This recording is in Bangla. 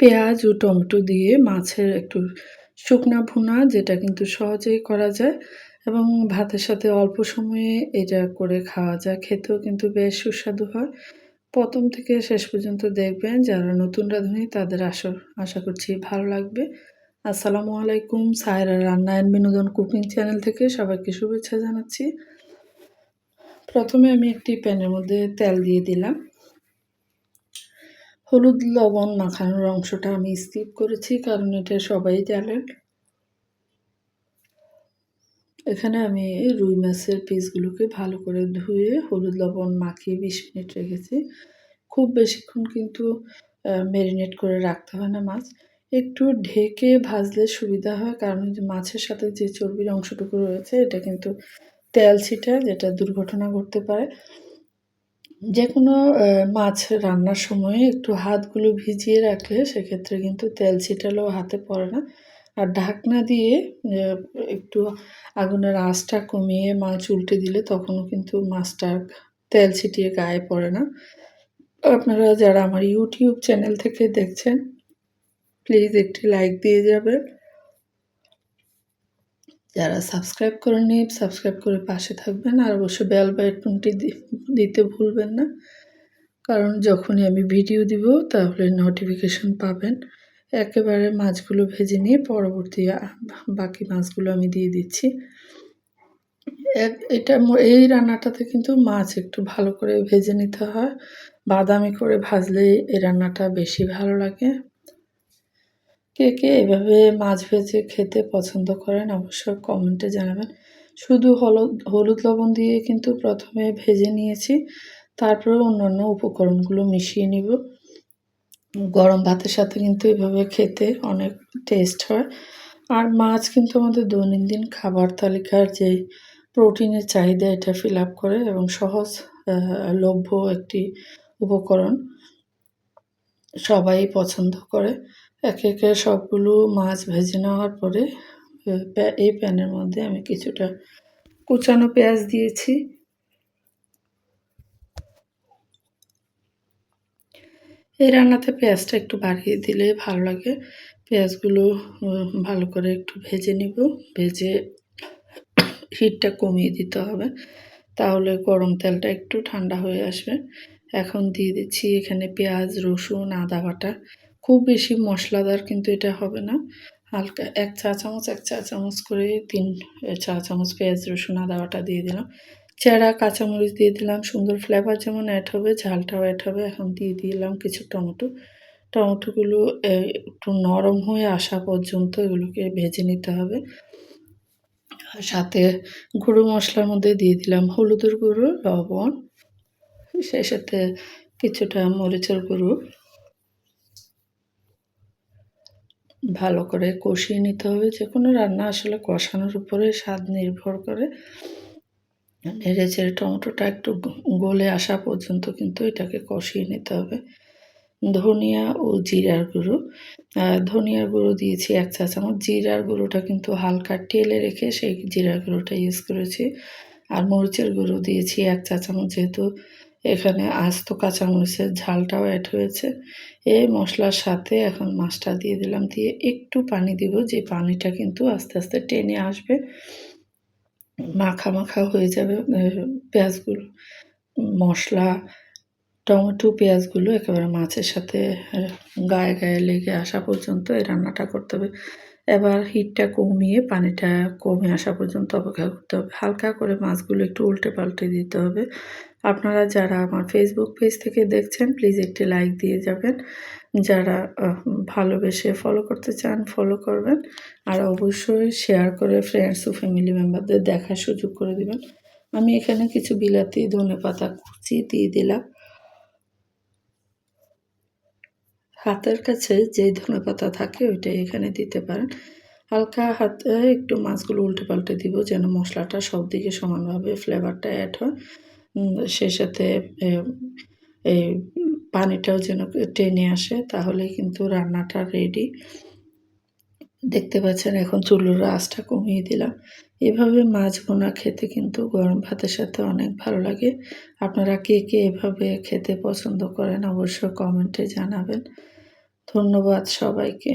পেঁয়াজ ও টমেটো দিয়ে মাছের একটু শুকনা ভুনা, যেটা কিন্তু সহজেই করা যায় এবং ভাতের সাথে অল্প সময়ে এটা করে খাওয়া যায়। খেতেও কিন্তু বেশ সুস্বাদু হয়। প্রথম থেকে শেষ পর্যন্ত দেখবেন যারা নতুন রাঁধুনি, তাদের আশা আশা করছি ভালো লাগবে। আসসালামু আলাইকুম, সায়রা রান্না অ্যান্ড বিনোদন কুকিং চ্যানেল থেকে সবাইকে শুভেচ্ছা জানাচ্ছি। প্রথমে আমি একটি প্যানের মধ্যে তেল দিয়ে দিলাম। হলুদ লবণ মাখানোর অংশটা আমি স্কিপ করেছি, কারণ এটা সবাই জানেন। এখানে আমি রুই মাছের পিসগুলোকে ভালো করে ধুয়ে হলুদ লবণ মাখিয়ে বিশ মিনিট রেখেছি। খুব বেশিক্ষণ কিন্তু ম্যারিনেট করে রাখতে হয় না মাছ। একটু ঢেকে ভাজলে সুবিধা হয়, কারণ মাছের সাথে যে চর্বির অংশটুকু রয়েছে, এটা কিন্তু তেল ছিটা যেটা দুর্ঘটনা ঘটতে পারে। যে কোনো মাছ রান্নার সময় একটু হাতগুলো ভিজিয়ে রাখলে সেক্ষেত্রে কিন্তু তেল ছিটালেও হাতে পড়ে না। আর ঢাকনা দিয়ে একটু আগুনের আঁচটা কমিয়ে মাছ উল্টে দিলে তখনও কিন্তু মাছটা তেল ছিটিয়ে গায়ে পড়ে না। আপনারা যারা আমার ইউটিউব চ্যানেল থেকে দেখছেন, প্লিজ একটি লাইক দিয়ে যাবেন। যারা সাবস্ক্রাইব করেননি সাবস্ক্রাইব করে পাশে থাকবেন আর অবশ্যই বেল বাটনটি দিতে ভুলবেন না। কারণ যখনই আমি ভিডিও দিব, তাহলে নোটিফিকেশন পাবেন। একেবারে মাছগুলো ভেজে নিয়ে পরবর্তী বাকি মাছগুলো আমি দিয়ে দিচ্ছি। এটা এই রান্নাটাতে কিন্তু মাছ একটু ভালো করে ভেজে নিতে হয়। বাদামি করে ভাজলে এই রান্নাটা বেশি ভালো লাগে। কে কে এভাবে মাছ ভেজে খেতে পছন্দ করেন অবশ্যই কমেন্টে জানাবেন। শুধু হলুদ হলুদ লবণ দিয়ে কিন্তু প্রথমে ভেজে নিয়েছি তারপরে অন্যান্য উপকরণগুলো মিশিয়ে নিব। গরম ভাতের সাথে কিন্তু এভাবে খেতে অনেক টেস্ট হয়। আর মাছ কিন্তু আমাদের দৈনন্দিন খাবার তালিকার যে প্রোটিনের চাহিদা, এটা ফিল আপ করে এবং সহজ লভ্য একটি উপকরণ সবাই পছন্দ করে। একে একে সবগুলো মাছ ভেজে নেওয়ার পরে এই প্যানের মধ্যে আমি কিছুটা কুচানো পেঁয়াজ দিয়েছি। এই রান্নাতে পেঁয়াজটা একটু বাড়িয়ে দিলে ভালো লাগে। পেঁয়াজগুলো ভালো করে একটু ভেজে নিব। ভেজে হিটটা কমিয়ে দিতে হবে। তাহলে গরম তেলটা একটু ঠান্ডা হয়ে আসবে। এখন দিয়ে দিচ্ছি এখানে পেঁয়াজ, রসুন, আদা বাটা। খুব বেশি মশলাদার কিন্তু এটা হবে না। হালকা এক চা চামচ, এক চা চামচ করে তিন চা চামচ পেঁয়াজ, রসুন, আদা, বাটা দিয়ে দিলাম। চেরা, কাঁচামরিচ দিয়ে দিলাম। সুন্দর ফ্লেভার যেমন অ্যাড হবে, ঝালটাও অ্যাড হবে। এখন দিয়ে দিলাম কিছু টমেটো। টমেটোগুলো একটু নরম হয়ে আসা পর্যন্ত এগুলোকে ভেজে নিতে হবে। সাথে গুঁড়ো মশলার মধ্যে দিয়ে দিলাম হলুদের গুঁড়ো, লবণ সেই সাথে কিছুটা মরিচের গুঁড়ো। ভালো করে কষিয়ে নিতে হবে। যে কোনো রান্না আসলে কষানোর উপরে স্বাদ নির্ভর করে। নেড়ে চেড়ে টমেটোটা একটু গলে আসা পর্যন্ত কিন্তু এটাকে কষিয়ে নিতে হবে। ধনিয়া ও জিরার গুঁড়ো। ধনিয়ার গুঁড়ো দিয়েছি এক চা চামচ। জিরার গুঁড়োটা কিন্তু হালকা টেলে রেখে সেই জিরার গুঁড়োটা ইউজ করেছি। আর মরিচের গুঁড়ো দিয়েছি এক চা চামচ যেহেতু এখানে আস্ত কাঁচামরিচের ঝালটাও অ্যাড হয়েছে। এই মশলার সাথে এখন মাছটা দিয়ে দিলাম, দিয়ে একটু পানি দিব, যে পানিটা কিন্তু আস্তে আস্তে টেনে আসবে। মাখা মাখা হয়ে যাবে পেঁয়াজগুলো, মশলা, টমেটো, পেঁয়াজগুলো একেবারে মাছের সাথে গায়ে গায়ে লেগে আসা পর্যন্ত এই রান্নাটা করতে হবে। এবার হিটটা কমিয়ে পানিটা কমে আসা পর্যন্ত অপেক্ষা করতে হবে। হালকা করে মাছগুলো একটু উল্টে পাল্টে দিতে হবে। আপনারা যারা আমার ফেসবুক পেজ থেকে দেখছেন প্লিজ একটি লাইক দিয়ে যাবেন। যারা ভালোবেসে ফলো করতে চান ফলো করবেন। আর অবশ্যই শেয়ার করে ফ্রেন্ডস ও ফ্যামিলি মেম্বারদের দেখার সুযোগ করে দিবেন। আমি এখানে কিছু বিলাতি ধনে পাতা কুচি দিয়ে দিলাম। হাতের কাছে যে ধনে পাতা থাকে ওইটাই এখানে দিতে পারেন। হালকা হাতে একটু মাছগুলো উল্টে পাল্টে দিব যেন মশলাটা সব দিকে সমানভাবে ফ্লেভারটা অ্যাড হয়। সে সাথে এই পানিটাও যেন টেনে আসে তাহলে কিন্তু রান্নাটা রেডি দেখতে পাচ্ছেন এখন চুলোর আঁচটা কমিয়ে দিলাম। এভাবে মাছ বোনা খেতে কিন্তু গরম ভাতের সাথে অনেক ভালো লাগে। আপনারা কে কে এভাবে খেতে পছন্দ করেন অবশ্য কমেন্টে জানাবেন। ধন্যবাদ সবাইকে।